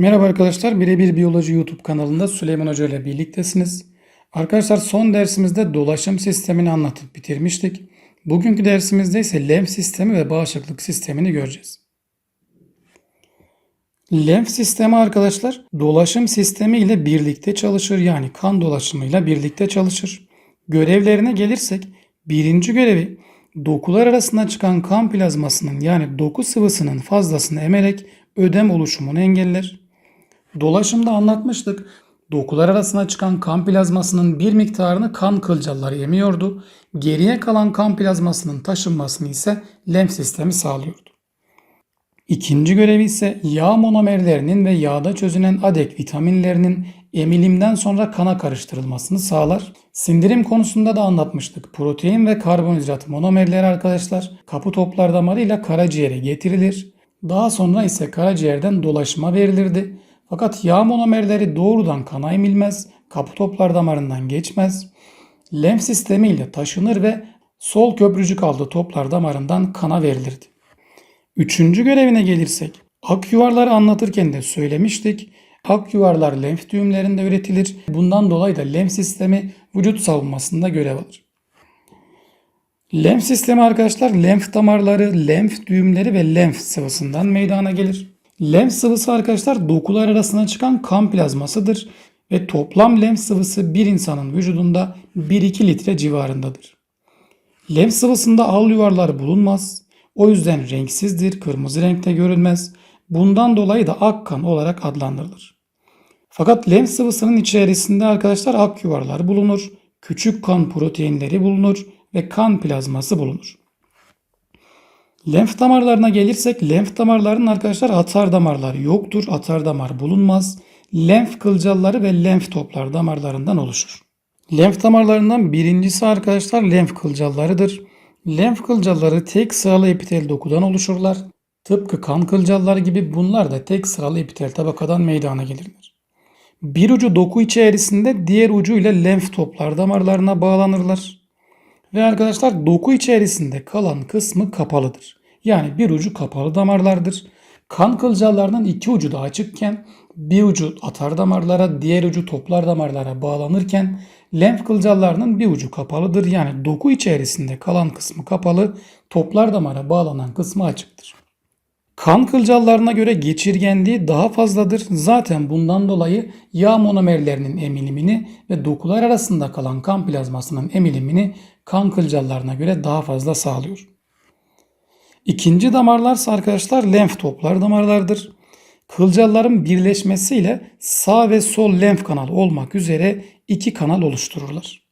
Merhaba arkadaşlar, Birebir Biyoloji YouTube kanalında Süleyman Hoca ile birliktesiniz. Arkadaşlar son dersimizde dolaşım sistemini anlatıp bitirmiştik. Bugünkü dersimizde ise lenf sistemi ve bağışıklık sistemini göreceğiz. Lenf sistemi arkadaşlar dolaşım sistemi ile birlikte çalışır yani kan dolaşımıyla birlikte çalışır. Görevlerine gelirsek birinci görevi dokular arasında çıkan kan plazmasının yani doku sıvısının fazlasını emerek ödem oluşumunu engeller. Dolaşımda anlatmıştık. Dokular arasına çıkan kan plazmasının bir miktarını kan kılcalları emiyordu. Geriye kalan kan plazmasının taşınmasını ise lenf sistemi sağlıyordu. İkinci görevi ise yağ monomerlerinin ve yağda çözünen adek vitaminlerinin emilimden sonra kana karıştırılmasını sağlar. Sindirim konusunda da anlatmıştık. Protein ve karbonhidrat monomerleri arkadaşlar kapı toplar damarıyla karaciğere getirilir. Daha sonra ise karaciğerden dolaşıma verilirdi. Fakat yağ monomerleri doğrudan kana emilmez, kapı toplar damarından geçmez. Lenf sistemiyle taşınır ve sol köprücük altı toplar damarından kana verilirdi. Üçüncü görevine gelirsek, ak yuvarları anlatırken de söylemiştik. Ak yuvarlar lenf düğümlerinde üretilir. Bundan dolayı da lenf sistemi vücut savunmasında görev alır. Lenf sistemi arkadaşlar lenf damarları, lenf düğümleri ve lenf sıvısından meydana gelir. Lenf sıvısı arkadaşlar dokular arasına çıkan kan plazmasıdır ve toplam lenf sıvısı bir insanın vücudunda 1-2 litre civarındadır. Lenf sıvısında al yuvarlar bulunmaz. O yüzden renksizdir, kırmızı renkte görülmez. Bundan dolayı da ak kan olarak adlandırılır. Fakat lenf sıvısının içerisinde arkadaşlar ak yuvarlar bulunur, küçük kan proteinleri bulunur ve kan plazması bulunur. Lenf damarlarına gelirsek lenf damarlarının arkadaşlar atar damarları yoktur. Atar damar bulunmaz. Lenf kılcalları ve lenf toplar damarlarından oluşur. Lenf damarlarından birincisi arkadaşlar lenf kılcallarıdır. Lenf kılcalları tek sıralı epitel dokudan oluşurlar. Tıpkı kan kılcalları gibi bunlar da tek sıralı epitel tabakadan meydana gelirler. Bir ucu doku içerisinde diğer ucuyla lenf toplar damarlarına bağlanırlar. Ve arkadaşlar doku içerisinde kalan kısmı kapalıdır. Yani bir ucu kapalı damarlardır. Kan kılcallarının iki ucu da açıkken bir ucu atar damarlara diğer ucu toplar damarlara bağlanırken lenf kılcallarının bir ucu kapalıdır. Yani doku içerisinde kalan kısmı kapalı toplar damara bağlanan kısmı açıktır. Kan kılcallarına göre geçirgenliği daha fazladır. Zaten bundan dolayı yağ monomerlerinin emilimini ve dokular arasında kalan kan plazmasının emilimini kan kılcallarına göre daha fazla sağlıyor. İkinci damarlarsa arkadaşlar lenf toplar damarlardır. Kılcalların birleşmesiyle sağ ve sol lenf kanalı olmak üzere iki kanal oluştururlar.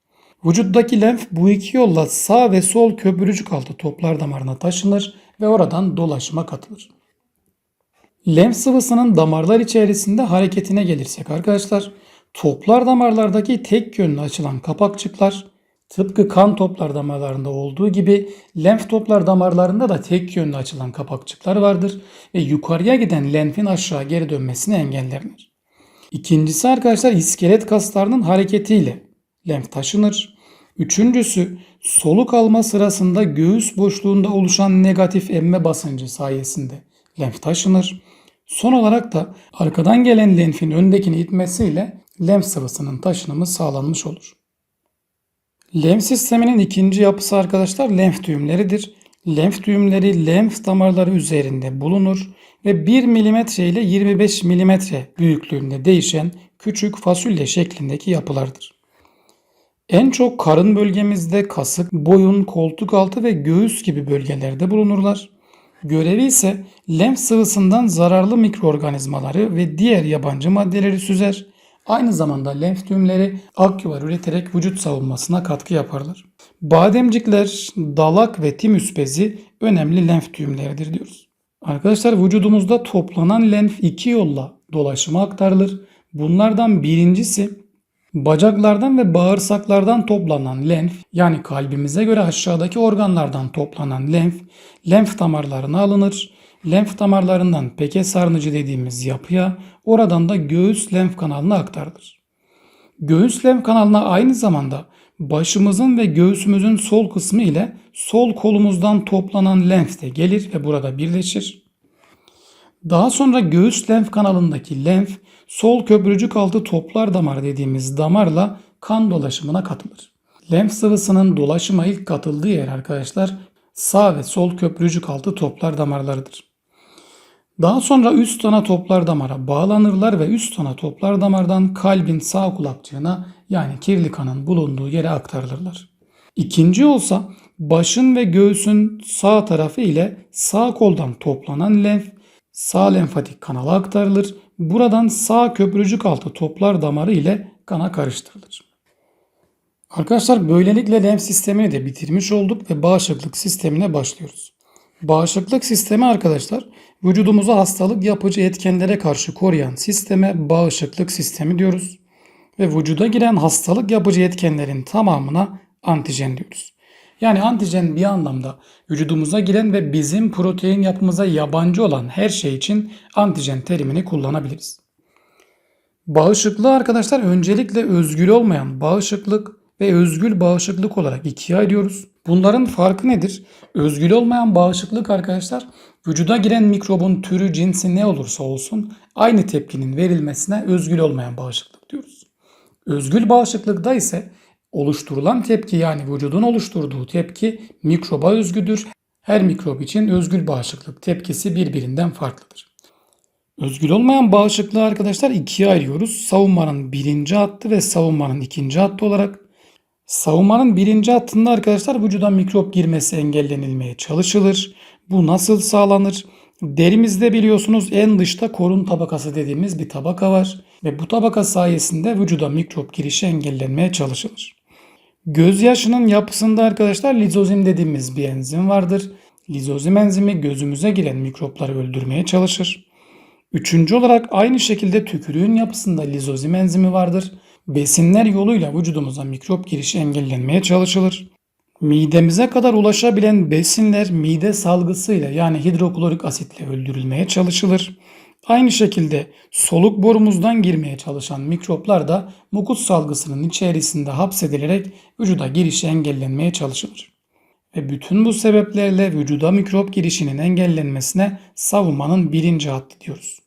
Vücuttaki lenf bu iki yolla sağ ve sol köprücük altı toplar damarına taşınır ve oradan dolaşıma katılır. Lenf sıvısının damarlar içerisinde hareketine gelirsek arkadaşlar toplar damarlardaki tek yönlü açılan kapakçıklar tıpkı kan toplar damarlarında olduğu gibi lenf toplar damarlarında da tek yönlü açılan kapakçıklar vardır ve yukarıya giden lenfin aşağı geri dönmesini engellerler. İkincisi arkadaşlar iskelet kaslarının hareketiyle lenf taşınır. Üçüncüsü soluk alma sırasında göğüs boşluğunda oluşan negatif emme basıncı sayesinde lenf taşınır. Son olarak da arkadan gelen lenfin öndekini itmesiyle lenf sıvısının taşınımı sağlanmış olur. Lenf sisteminin ikinci yapısı arkadaşlar lenf düğümleridir. Lenf düğümleri lenf damarları üzerinde bulunur ve 1 mm ile 25 mm büyüklüğünde değişen küçük fasulye şeklindeki yapılardır. En çok karın bölgemizde kasık, boyun, koltuk altı ve göğüs gibi bölgelerde bulunurlar. Görevi ise lenf sıvısından zararlı mikroorganizmaları ve diğer yabancı maddeleri süzer. Aynı zamanda lenf düğümleri aküvar üreterek vücut savunmasına katkı yaparlar. Bademcikler, dalak ve timüs bezi önemli lenf düğümleridir diyoruz. Arkadaşlar vücudumuzda toplanan lenf iki yolla dolaşıma aktarılır. Bunlardan birincisi bacaklardan ve bağırsaklardan toplanan lenf yani kalbimize göre aşağıdaki organlardan toplanan lenf lenf damarlarına alınır. Lenf damarlarından peke sarnıcı dediğimiz yapıya oradan da göğüs lenf kanalına aktarılır. Göğüs lenf kanalına aynı zamanda başımızın ve göğsümüzün sol kısmı ile sol kolumuzdan toplanan lenf de gelir ve burada birleşir. Daha sonra göğüs lenf kanalındaki lenf sol köprücük altı toplar damar dediğimiz damarla kan dolaşımına katılır. Lenf sıvısının dolaşıma ilk katıldığı yer arkadaşlar sağ ve sol köprücük altı toplar damarlarıdır. Daha sonra üst ana toplar damara bağlanırlar ve üst ana toplar damardan kalbin sağ kulakçığına yani kirli kanın bulunduğu yere aktarılırlar. İkinci olsa başın ve göğsün sağ tarafı ile sağ koldan toplanan lenf sağ lenfatik kanala aktarılır. Buradan sağ köprücük altı toplar damarı ile kana karıştırılır. Arkadaşlar böylelikle lenf sistemini de bitirmiş olduk ve bağışıklık sistemine başlıyoruz. Bağışıklık sistemi arkadaşlar vücudumuzu hastalık yapıcı etkenlere karşı koruyan sisteme bağışıklık sistemi diyoruz. Ve vücuda giren hastalık yapıcı etkenlerin tamamına antijen diyoruz. Yani antijen bir anlamda vücudumuza giren ve bizim protein yapımıza yabancı olan her şey için antijen terimini kullanabiliriz. Bağışıklığı arkadaşlar öncelikle özgül olmayan bağışıklık ve özgül bağışıklık olarak ikiye ayırıyoruz. Bunların farkı nedir? Özgül olmayan bağışıklık arkadaşlar vücuda giren mikrobun türü cinsi ne olursa olsun aynı tepkinin verilmesine özgül olmayan bağışıklık diyoruz. Özgül bağışıklıkta ise oluşturulan tepki yani vücudun oluşturduğu tepki mikroba özgüdür. Her mikrop için özgül bağışıklık tepkisi birbirinden farklıdır. Özgül olmayan bağışıklığı arkadaşlar ikiye ayırıyoruz. Savunmanın birinci hattı ve savunmanın ikinci hattı olarak. Savunmanın birinci hattında arkadaşlar vücuda mikrop girmesi engellenilmeye çalışılır. Bu nasıl sağlanır? Derimizde biliyorsunuz en dışta korun tabakası dediğimiz bir tabaka var ve bu tabaka sayesinde vücuda mikrop girişi engellenmeye çalışılır. Gözyaşının yapısında arkadaşlar lizozim dediğimiz bir enzim vardır. Lizozim enzimi gözümüze giren mikropları öldürmeye çalışır. Üçüncü olarak aynı şekilde tükürüğün yapısında lizozim enzimi vardır. Besinler yoluyla vücudumuza mikrop girişi engellenmeye çalışılır. Midemize kadar ulaşabilen besinler mide salgısıyla yani hidroklorik asitle öldürülmeye çalışılır. Aynı şekilde soluk borumuzdan girmeye çalışan mikroplar da mukus salgısının içerisinde hapsedilerek vücuda girişi engellenmeye çalışılır. Ve bütün bu sebeplerle vücuda mikrop girişinin engellenmesine savunmanın birinci hattı diyoruz.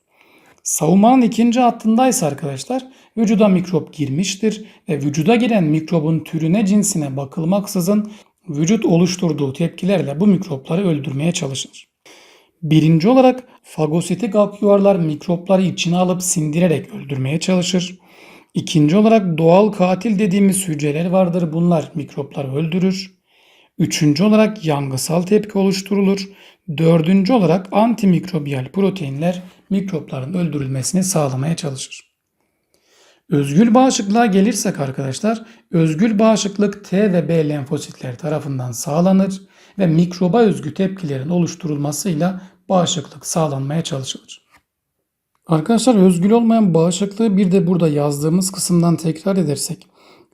Savunmanın ikinci hattındaysa arkadaşlar vücuda mikrop girmiştir ve vücuda giren mikrobun türüne cinsine bakılmaksızın vücut oluşturduğu tepkilerle bu mikropları öldürmeye çalışılır. Birinci olarak fagositik akyuvarlar mikropları içine alıp sindirerek öldürmeye çalışır. İkinci olarak doğal katil dediğimiz hücreler vardır. Bunlar mikropları öldürür. Üçüncü olarak yangısal tepki oluşturulur. Dördüncü olarak antimikrobiyal proteinler mikropların öldürülmesini sağlamaya çalışır. Özgül bağışıklığa gelirsek arkadaşlar, özgül bağışıklık T ve B lenfositler tarafından sağlanır ve mikroba özgü tepkilerin oluşturulmasıyla bağışıklık sağlanmaya çalışılır. Arkadaşlar özgül olmayan bağışıklığı bir de burada yazdığımız kısımdan tekrar edersek,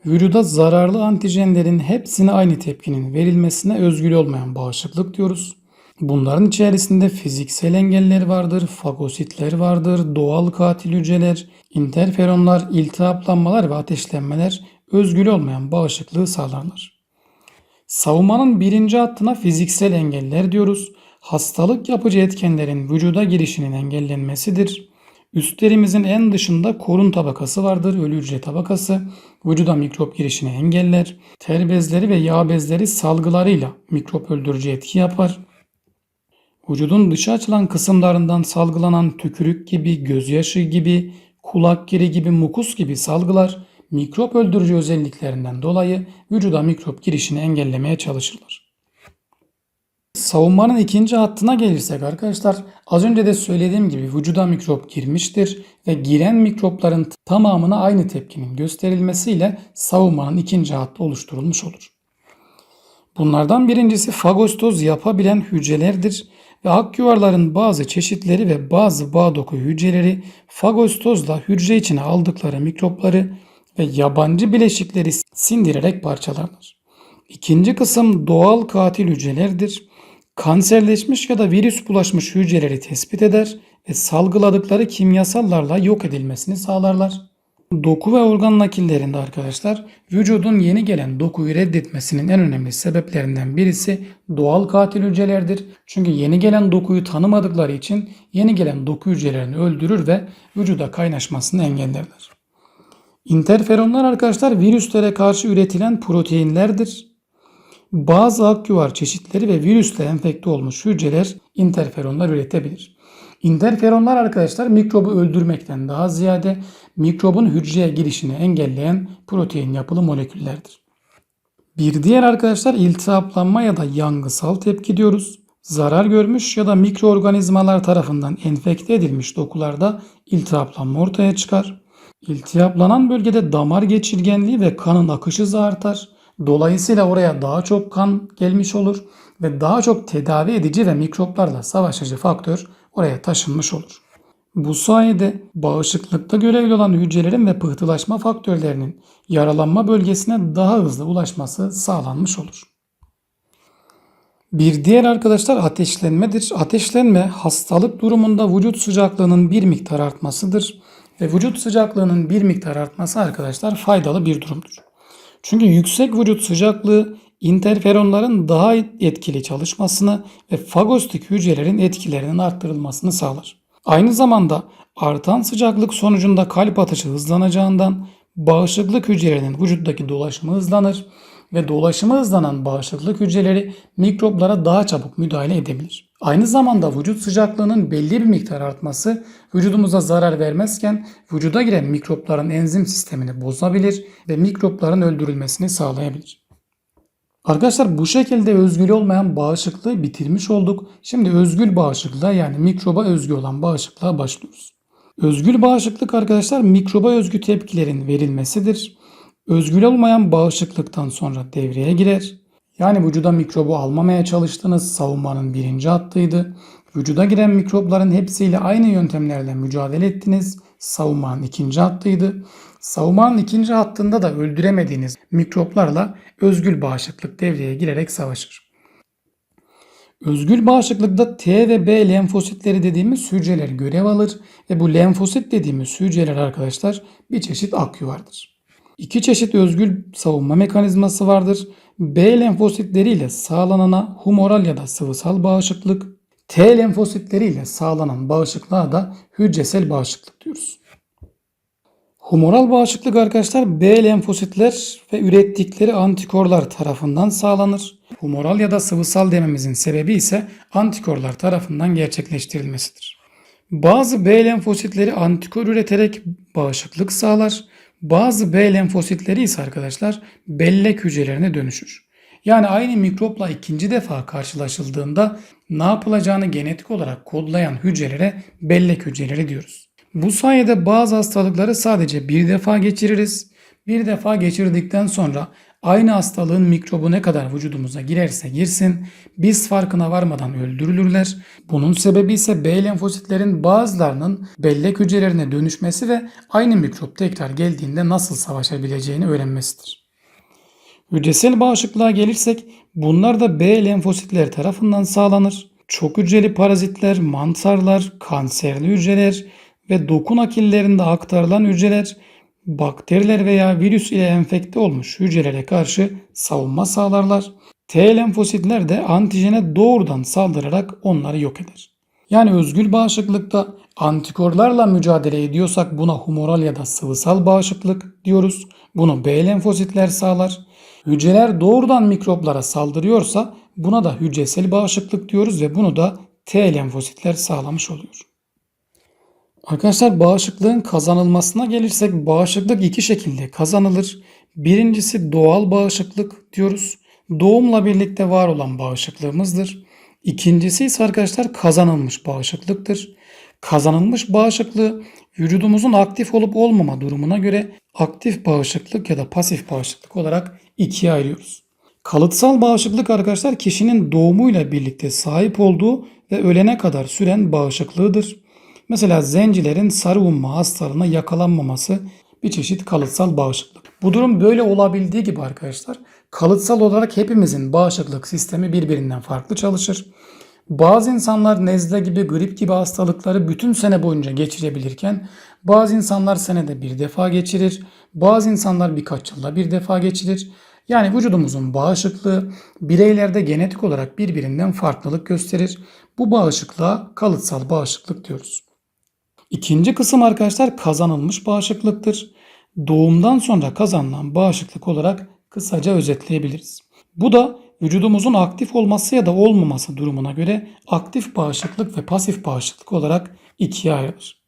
vücuda zararlı antijenlerin hepsine aynı tepkinin verilmesine özgül olmayan bağışıklık diyoruz. Bunların içerisinde fiziksel engeller vardır, fagositler vardır, doğal katil hücreler, interferonlar, iltihaplanmalar ve ateşlenmeler özgül olmayan bağışıklığı sağlarlar. Savunmanın birinci hattına fiziksel engeller diyoruz. Hastalık yapıcı etkenlerin vücuda girişinin engellenmesidir. Üstlerimizin en dışında korun tabakası vardır, ölü hücre tabakası. Vücuda mikrop girişini engeller. Ter bezleri ve yağ bezleri salgılarıyla mikrop öldürücü etki yapar. Vücudun dışa açılan kısımlarından salgılanan tükürük gibi, gözyaşı gibi, kulak kiri gibi, mukus gibi salgılar mikrop öldürücü özelliklerinden dolayı vücuda mikrop girişini engellemeye çalışırlar. Savunmanın ikinci hattına gelirsek arkadaşlar az önce de söylediğim gibi vücuda mikrop girmiştir ve giren mikropların tamamına aynı tepkinin gösterilmesiyle savunmanın ikinci hattı oluşturulmuş olur. Bunlardan birincisi fagostoz yapabilen hücrelerdir ve akyuvarların bazı çeşitleri ve bazı bağ doku hücreleri fagostozla hücre içine aldıkları mikropları ve yabancı bileşikleri sindirerek parçalanır. İkinci kısım doğal katil hücrelerdir. Kanserleşmiş ya da virüs bulaşmış hücreleri tespit eder ve salgıladıkları kimyasallarla yok edilmesini sağlarlar. Doku ve organ nakillerinde arkadaşlar vücudun yeni gelen dokuyu reddetmesinin en önemli sebeplerinden birisi doğal katil hücrelerdir. Çünkü yeni gelen dokuyu tanımadıkları için yeni gelen doku hücrelerini öldürür ve vücuda kaynaşmasını engellerler. İnterferonlar arkadaşlar virüslere karşı üretilen proteinlerdir. Bazı aküvar çeşitleri ve virüsle enfekte olmuş hücreler interferonlar üretebilir. İnterferonlar arkadaşlar mikrobu öldürmekten daha ziyade mikrobun hücreye girişini engelleyen protein yapılı moleküllerdir. Bir diğer arkadaşlar iltihaplanma ya da yangısal tepki diyoruz. Zarar görmüş ya da mikroorganizmalar tarafından enfekte edilmiş dokularda iltihaplanma ortaya çıkar. İltihaplanan bölgede damar geçirgenliği ve kanın akışı artar. Dolayısıyla oraya daha çok kan gelmiş olur ve daha çok tedavi edici ve mikroplarla savaşıcı faktör oraya taşınmış olur. Bu sayede bağışıklıkta görevli olan hücrelerin ve pıhtılaşma faktörlerinin yaralanma bölgesine daha hızlı ulaşması sağlanmış olur. Bir diğer arkadaşlar ateşlenmedir. Ateşlenme hastalık durumunda vücut sıcaklığının bir miktar artmasıdır. Ve vücut sıcaklığının bir miktar artması arkadaşlar faydalı bir durumdur. Çünkü yüksek vücut sıcaklığı interferonların daha etkili çalışmasını ve fagostik hücrelerin etkilerinin arttırılmasını sağlar. Aynı zamanda artan sıcaklık sonucunda kalp atışı hızlanacağından bağışıklık hücrelerinin vücuttaki dolaşımı hızlanır ve dolaşımı hızlanan bağışıklık hücreleri mikroplara daha çabuk müdahale edebilir. Aynı zamanda vücut sıcaklığının belli bir miktar artması vücudumuza zarar vermezken vücuda giren mikropların enzim sistemini bozabilir ve mikropların öldürülmesini sağlayabilir. Arkadaşlar bu şekilde özgül olmayan bağışıklığı bitirmiş olduk. Şimdi özgül bağışıklığa yani mikroba özgü olan bağışıklığa başlıyoruz. Özgül bağışıklık arkadaşlar mikroba özgü tepkilerin verilmesidir. Özgül olmayan bağışıklıktan sonra devreye girer. Yani vücuda mikrobu almamaya çalıştığınız savunmanın birinci hattıydı. Vücuda giren mikropların hepsiyle aynı yöntemlerle mücadele ettiniz. Savunmanın ikinci hattıydı. Savunmanın ikinci hattında da öldüremediğiniz mikroplarla özgül bağışıklık devreye girerek savaşır. Özgül bağışıklıkta T ve B lenfositleri dediğimiz hücreler görev alır ve bu lenfosit dediğimiz hücreler arkadaşlar bir çeşit akü vardır. İki çeşit özgül savunma mekanizması vardır. B lenfositleriyle sağlanana humoral ya da sıvısal bağışıklık, T lenfositleriyle sağlanan bağışıklığa da hücresel bağışıklık diyoruz. Humoral bağışıklık arkadaşlar B lenfositler ve ürettikleri antikorlar tarafından sağlanır. Humoral ya da sıvısal dememizin sebebi ise antikorlar tarafından gerçekleştirilmesidir. Bazı B lenfositleri antikor üreterek bağışıklık sağlar. Bazı B lenfositleri ise arkadaşlar bellek hücrelerine dönüşür. Yani aynı mikropla ikinci defa karşılaşıldığında ne yapılacağını genetik olarak kodlayan hücrelere bellek hücreleri diyoruz. Bu sayede bazı hastalıkları sadece bir defa geçiririz. Bir defa geçirdikten sonra aynı hastalığın mikrobu ne kadar vücudumuza girerse girsin biz farkına varmadan öldürülürler. Bunun sebebi ise B lenfositlerin bazılarının bellek hücrelerine dönüşmesi ve aynı mikrop tekrar geldiğinde nasıl savaşabileceğini öğrenmesidir. Hücresel bağışıklığa gelirsek bunlar da B lenfositler tarafından sağlanır. Çok hücreli parazitler, mantarlar, kanserli hücreler ve doku nakillerinde aktarılan hücreler bakteriler veya virüs ile enfekte olmuş hücrelere karşı savunma sağlarlar. T lenfositler de antijene doğrudan saldırarak onları yok eder. Yani özgül bağışıklıkta antikorlarla mücadele ediyorsak buna humoral ya da sıvısal bağışıklık diyoruz. Bunu B lenfositler sağlar. Hücreler doğrudan mikroplara saldırıyorsa buna da hücresel bağışıklık diyoruz ve bunu da T lenfositler sağlamış oluyor. Arkadaşlar bağışıklığın kazanılmasına gelirsek bağışıklık iki şekilde kazanılır. Birincisi doğal bağışıklık diyoruz. Doğumla birlikte var olan bağışıklığımızdır. İkincisi ise arkadaşlar kazanılmış bağışıklıktır. Kazanılmış bağışıklığı vücudumuzun aktif olup olmama durumuna göre aktif bağışıklık ya da pasif bağışıklık olarak ikiye ayırıyoruz. Kalıtsal bağışıklık arkadaşlar kişinin doğumuyla birlikte sahip olduğu ve ölene kadar süren bağışıklığıdır. Mesela zencilerin sarı umma hastalığına yakalanmaması bir çeşit kalıtsal bağışıklık. Bu durum böyle olabildiği gibi arkadaşlar kalıtsal olarak hepimizin bağışıklık sistemi birbirinden farklı çalışır. Bazı insanlar nezle gibi, grip gibi hastalıkları bütün sene boyunca geçirebilirken bazı insanlar senede bir defa geçirir, bazı insanlar birkaç yılda bir defa geçirir. Yani vücudumuzun bağışıklığı bireylerde genetik olarak birbirinden farklılık gösterir. Bu bağışıklığa kalıtsal bağışıklık diyoruz. İkinci kısım arkadaşlar kazanılmış bağışıklıktır. Doğumdan sonra kazanılan bağışıklık olarak kısaca özetleyebiliriz. Bu da vücudumuzun aktif olması ya da olmaması durumuna göre aktif bağışıklık ve pasif bağışıklık olarak ikiye ayrılır.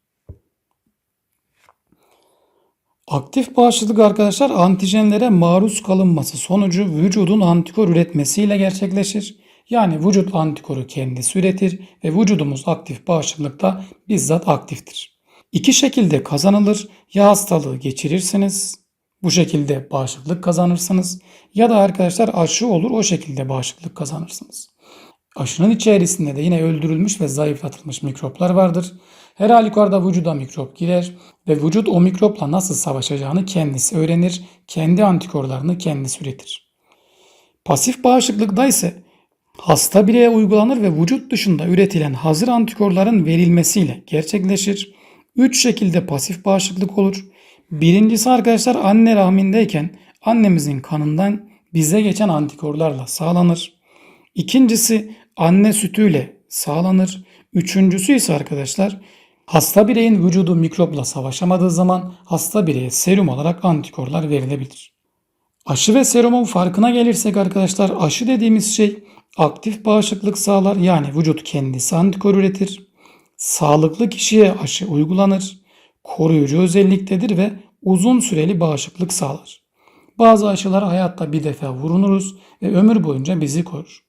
Aktif bağışıklık arkadaşlar antijenlere maruz kalınması sonucu vücudun antikor üretmesiyle gerçekleşir. Yani vücut antikoru kendisi üretir ve vücudumuz aktif bağışıklıkta bizzat aktiftir. İki şekilde kazanılır. Ya hastalığı geçirirsiniz, bu şekilde bağışıklık kazanırsınız ya da arkadaşlar aşı olur o şekilde bağışıklık kazanırsınız. Aşının içerisinde de yine öldürülmüş ve zayıflatılmış mikroplar vardır. Her halükarda vücuda mikrop girer ve vücut o mikropla nasıl savaşacağını kendisi öğrenir, kendi antikorlarını kendisi üretir. Pasif bağışıklıkta ise hasta bireye uygulanır ve vücut dışında üretilen hazır antikorların verilmesiyle gerçekleşir. Üç şekilde pasif bağışıklık olur. Birincisi arkadaşlar anne rahmindeyken annemizin kanından bize geçen antikorlarla sağlanır. İkincisi anne sütüyle sağlanır. Üçüncüsü ise arkadaşlar hasta bireyin vücudu mikropla savaşamadığı zaman hasta bireye serum olarak antikorlar verilebilir. Aşı ve serumun farkına gelirsek arkadaşlar aşı dediğimiz şey aktif bağışıklık sağlar yani vücut kendisi antikor üretir. Sağlıklı kişiye aşı uygulanır. Koruyucu özelliktedir ve uzun süreli bağışıklık sağlar. Bazı aşılar hayatta bir defa vurunuruz ve ömür boyunca bizi korur.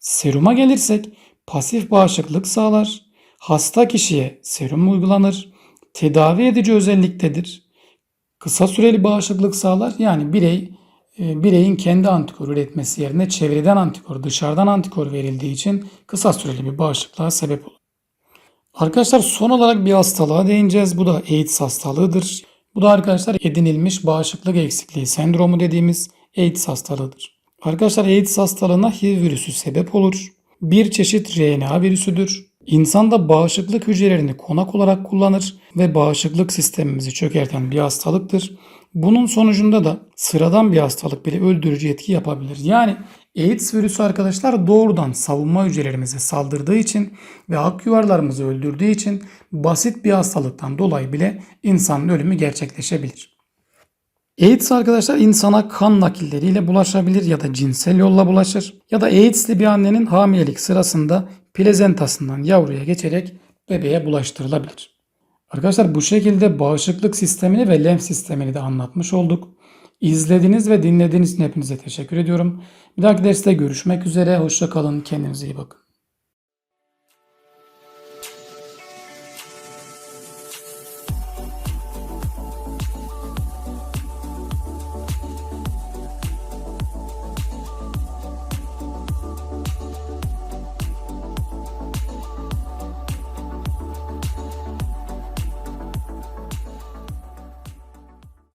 Seruma gelirsek pasif bağışıklık sağlar. Hasta kişiye serum uygulanır. Tedavi edici özelliktedir. Kısa süreli bağışıklık sağlar. Yani birey bireyin kendi antikor üretmesi yerine çevreden antikor, dışarıdan antikor verildiği için kısa süreli bir bağışıklığa sebep olur. Arkadaşlar son olarak bir hastalığa değineceğiz. Bu da AIDS hastalığıdır. Bu da arkadaşlar edinilmiş bağışıklık eksikliği sendromu dediğimiz AIDS hastalığıdır. Arkadaşlar AIDS hastalığına HIV virüsü sebep olur. Bir çeşit RNA virüsüdür. İnsanda bağışıklık hücrelerini konak olarak kullanır ve bağışıklık sistemimizi çökerten bir hastalıktır. Bunun sonucunda da sıradan bir hastalık bile öldürücü etki yapabilir. Yani AIDS virüsü arkadaşlar doğrudan savunma hücrelerimize saldırdığı için ve ak yuvarlarımızı öldürdüğü için basit bir hastalıktan dolayı bile insanın ölümü gerçekleşebilir. AIDS arkadaşlar insana kan nakilleriyle bulaşabilir ya da cinsel yolla bulaşır. Ya da AIDS'li bir annenin hamilelik sırasında plazentasından yavruya geçerek bebeğe bulaştırılabilir. Arkadaşlar bu şekilde bağışıklık sistemini ve lenf sistemini de anlatmış olduk. İzlediğiniz ve dinlediğiniz için hepinize teşekkür ediyorum. Bir dahaki derste görüşmek üzere. Hoşça kalın. Kendinize iyi bakın.